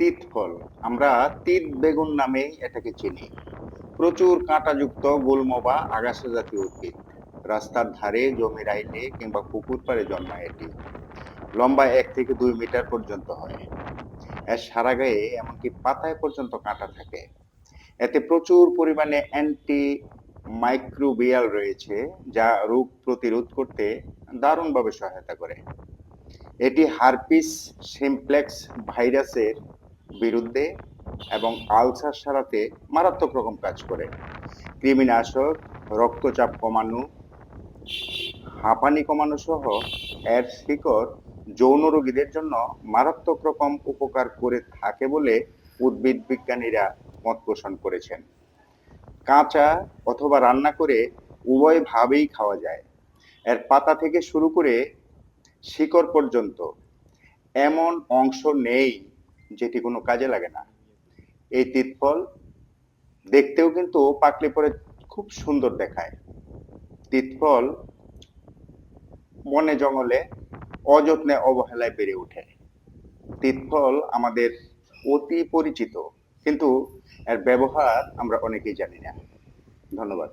তিত ফল আমরা তিত বেগুন নামেই এটাকে চিনি। প্রচুর কাঁটাযুক্ত গুল্ম বা আগাছা জাতীয় উদ্ভিদ। রাস্তার ধারে জমির আইলে কিংবা পুকুর পাড়ে জন্মায় এটি। লম্বা এক থেকে দুই মিটার পর্যন্ত হয়। এর সারা গায়ে এমনকি পাতায় পর্যন্ত কাঁটা থাকে। এতে প্রচুর পরিমাণে অ্যান্টি মাইক্রোবিয়াল রয়েছে, যা রোগ প্রতিরোধ করতে দারুণভাবে সহায়তা করে। এটি হারপিস সিমপ্লেক্স ভাইরাসের বিরুদ্ধে এবং আলসার সারাতে মারাত্মক রকম কাজ করে। কৃমিনাশক, রক্তচাপ কমানো, হাঁপানি কমানো সহ এর শিকড় যৌন রোগীদের জন্য মারাত্মক রকম উপকার করে থাকে বলে উদ্ভিদ বিজ্ঞানীরা মত পোষণ করেছেন। কাঁচা অথবা রান্না করে উভয়ভাবেই খাওয়া যায়। এর পাতা থেকে শুরু করে শিকড় পর্যন্ত এমন অংশ নেই যেটি কোনো কাজে লাগে না। এই তিতফল দেখতেও কিন্তু পাকলে পরে খুব সুন্দর দেখায়। তিতফল বনে জঙ্গলে অযত্নে অবহেলায় বেড়ে ওঠে। তিতফল আমাদের অতি পরিচিত, কিন্তু এর ব্যবহার আমরা অনেকেই জানি না। ধন্যবাদ।